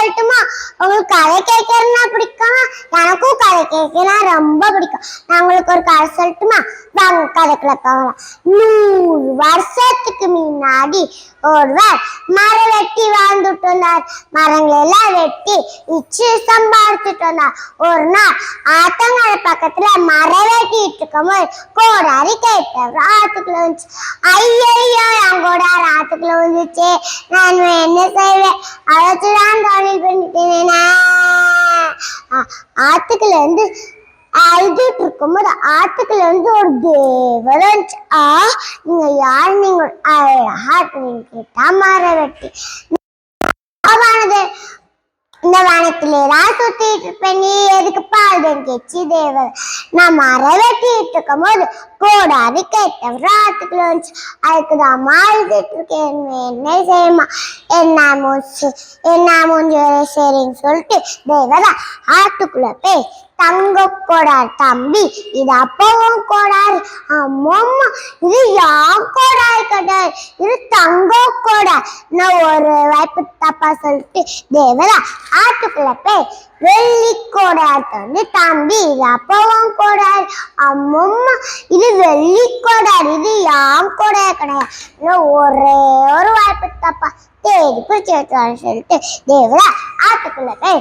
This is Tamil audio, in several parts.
சொல்லட்டுமா? உங்களுக்கு கதை கேட்கறதுனா பிடிக்கும். எனக்கும் கதை கேட்கலாம் ரொம்ப பிடிக்கும். நான் உங்களுக்கு ஒரு கதை சொல்லட்டுமா? வாங்க கதைக்குள்ள போகலாம். நூறு வருஷத்துக்கு முன்னாடி ஒருவர் மரம் வெட்டி வாழ்ந்துட்டு வந்தார். மரங்கள் எல்லாம் வெட்டி இச்சு சம்பாதிச்சுட்டு வந்தார். ஒரு நாள் ஆத்தங்கரை பக்கத்துல மரம் வெட்டிட்டு இருக்கும்போது கோடாரி கேட்டவர் ஆத்துக்குள்ள வந்துச்சு. ஐயோ என் கோடாரி ஆத்துக்குள்ள வந்துச்சு நான் என்ன செய்வேன்? அழைச்சு தொழில் பண்ணிட்டேன் ஆத்துக்குள்ள இருந்து அழுதுட்டு இருக்கும்போது ஆத்துக்குள்ள இருந்து ஒரு தேவரஞ்ச் ஆ நீங்க யார்? நீங்க அழகா இருக்கீங்க. கேட்டா மர வெட்டி ஆவானது? இந்த வானத்திலே தான் சுத்திட்டு இருப்பேன் நீ எதுக்குப்பா பாடுன்னு கேச்சு தேவர் நான் மர வெட்டிட்டு இருக்கும் போது கோடாரி கேட்டவர் ராத்துக்குள்ள வந்துச்சு. அதுக்கு தான் மாறிட்டு இருக்கேன் என்ன செய்யுமா? என்ன மூச்சு? என்ன மூஞ்சி? சரின்னு சொல்லிட்டு தேவதா ஆத்துக்குள்ள போய் தங்க கோடார். தம்பி இது அப்பவும் கோடார். அம்மம்மா இது யான் கோடார் கிடையாது இது தங்க கோடார். நான் ஒரு வாய்ப்பு தப்பா சொல்லிட்டு தேவரா ஆட்டுக்குள்ள போய் வெள்ளி கோடார் வந்து தம்பி இது அப்பவும் கோடார். அம்மம்மா இது வெள்ளி கோடார். இது யான் கோடார் கிடையாது நான் ஒரே ஒரு வாய்ப்பு தப்பா தேடி பிடிச்சி வச்சான்னு சொல்லிட்டு தேவரா ஆட்டுக்குள்ள போய்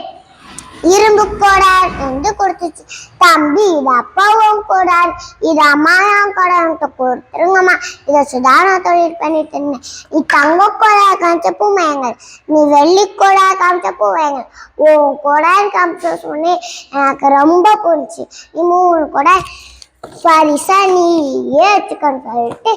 இரும்பு கோடார் என்று கொடுத்துச்சு. தம்பி இது அப்பாவும் கோடார் இது அம்மாவும் கோடார்ன்ட்டு கொடுத்துருங்கம்மா. இதை சுதாரண தொழில் பண்ணிட்டு இருந்தேன். நீ தங்க கோடார் காமிச்ச பூ பூமையங்கள் நீ வெள்ளி கோடார் காமிச்ச பூமையங்கள் உன் கோடார் காமிச்ச சொன்னே எனக்கு ரொம்ப பிடிச்சி நீ மூணு கோடார் பரிசா ஏற்றுக்கன்னு சொல்லிட்டு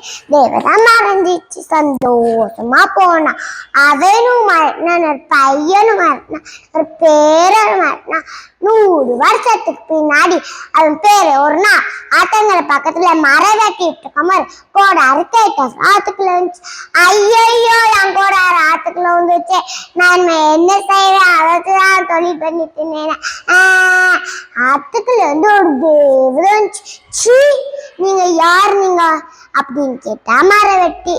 மறைஞ்சிச்சு சந்தோஷமா போனான் அவனும் மறந்தான். ஒரு பையனும் மறந்தான். ஒரு பேரனும் மறந்தான். நூறு வருஷத்துக்கு பின்னாடி அவன் பேரு ஒரு நாள் ஆத்தங்கரை பக்கத்துல மரம் வெட்டிட்டு மாதிரி கோடாரு கேட்டார் ஆத்துக்குள்ள வந்துச்சு. ஐயையோ என் கோடாரு ஆத்துக்குள்ள வந்துச்சு. நான் என்ன செய்வேன்? அதைத்தான் தொழில் பண்ணிட்டு இருந்தேன். ஆஹ், ஆத்துக்குள்ள வந்து ஒரு தேவதை வந்துச்சு சீ நீங்க யார் நீங்க அப்படின்னு கேட்டா மரவெட்டி. வெட்டி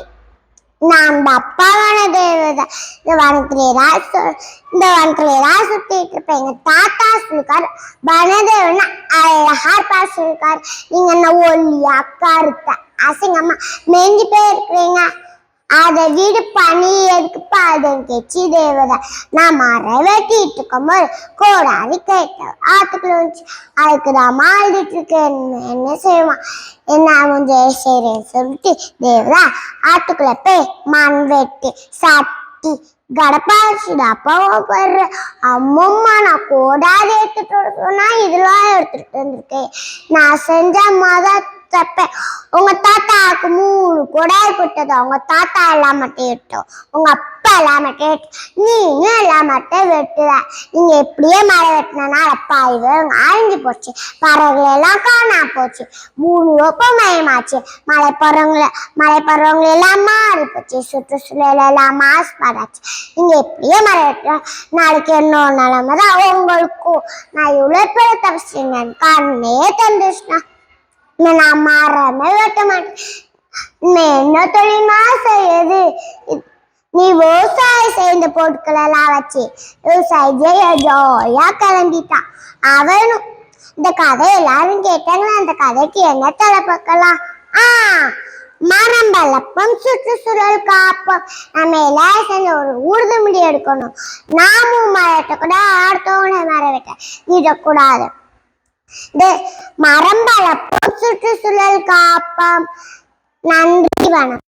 நான் அந்த அப்பாவான தேவதை. இந்த வனத்திலே தான் சு- இந்த வனத்திலே தான் சுத்திட்டு இருப்பேன். எங்க தாத்தா சொல்லிருக்காரு வனதேவன் அழகா இருப்பா சொல்லிருக்காரு நீங்க என்ன ஒல்லியா கருத்த அசிங்கம்மா மெஞ்சி போயிருக்கிறீங்க. இருக்கிறீங்க வீடு பண்ணி எதுக்கு அதுன்னு கேச்சு தேவதா. நான் மரம் வெட்டிட்டு இருக்கும்போது கோடாரி கேட்டேன் ஆத்துக்குள்ள வந்துச்சு. அதுக்கு நான் மாறிட்டு இருக்கேன். என்ன செய்வான்? என்ன கொஞ்சம் சரின்னு சொல்லிட்டு தேவதா ஆத்துக்குள்ள போய் மண் வெட்டி சட்டி கடப்பாச்சுடா அப்பாவும் அம்மம்மா நான் கோடாரி எடுத்துட்டு சொன்னா இதெல்லாம் எடுத்துட்டு வந்திருக்கேன். நான் செஞ்ச மொத தப்பேன் உங்க தாத்தாவுக்கு மூணு கொடாய் கொடுத்தது உங்க தாத்தா எல்லாம் மட்டும் உங்க அப்பா எல்லாம் மட்டும் வெட்டும் நீயும் எல்லாம் மட்டும் வெட்டுவ. நீங்க எப்படியே மரம் வெட்டினால இது அழிஞ்சு போச்சு. பறவைகள் எல்லாம் காணாம போச்சு. மூணு ஒப்பமயமாச்சு மழை பருவங்கள மழை பருவங்கள் எல்லாம் மாறி போச்சு. சுற்றுச்சூழல் எல்லாம் மாசுபாடாச்சு. நீங்க எப்படியே மரம் வெட்டினா நாளைக்கு என்னோட நிலைமை தான் உங்களுக்கும் நான் இவ்வளவு பேர் தப்பு கண்ணே தந்துச்சுனா நான் மரமே வெட்ட மாட்டேன் என்ன தொழில்மா செய்யுது நீ விவசாயம் செய்த பொருட்கள் எல்லாம் வச்சு விவசாயி செய்ய ஜோயா கிளம்பிட்டான் அவனும் இந்த கதை எல்லாரும் கேட்டாங்களா? அந்த கதைக்கு என்ன தலைப்பக்கலாம்? ஆ மரம் வளர்ப்போம் சுற்றுச்சூழல் காப்போம். நம்ம எல்லாரும் சேர்ந்து ஒரு உறுதிமொழி எடுக்கணும். நாமும் மரத்தை கூட அடுத்தவனை மரம் வெட்ட விடக்கூடாது இந்த மரம் வளர்ப்போம் சுற்றுச்சூழல் காப்பம். நன்றி வணக்கம்.